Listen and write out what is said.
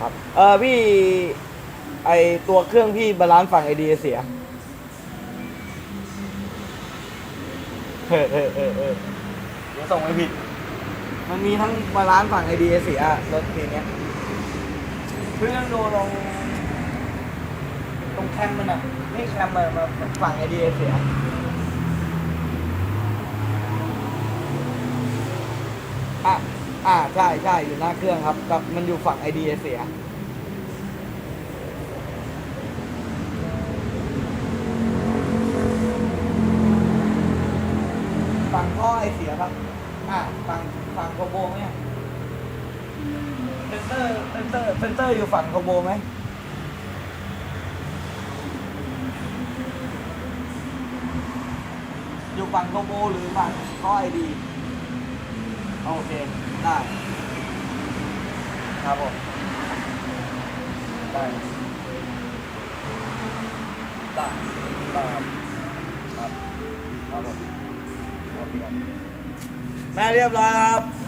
ครับเออพี่ไอตัวเครื่องพี่บาลานซ์ฝั่งไอดีเสียเออเออเออเออเดี๋ยวส่งไม่ผิด มันมีทั้งบาลานซ์ฝั่งไอดีเสียรถคันเนี้ยเพื่อนดูตรงตรงแคมมันอะนี่แคมมันมาฝั่งไอดีเสียอะ อ่าใช่ใช่อยู่หน้าเครื่องครับกับมันอยู่ฝั่งไอเดียเสีย ฝั่งท่อไอเสียครับ อ่าฝั่งฝั่งโคโบไหมเซนเตอร์เซนเตอร์เซนเตอร์อยู่ฝั่งโคโบไหมอยู่ฝั่งโคโบหรือฝั่งท่อไอดี โอเค ได้ ครับผม ได้ ได้ได้ครับ ครับ ครับผมแม่เรียบร้อยครับ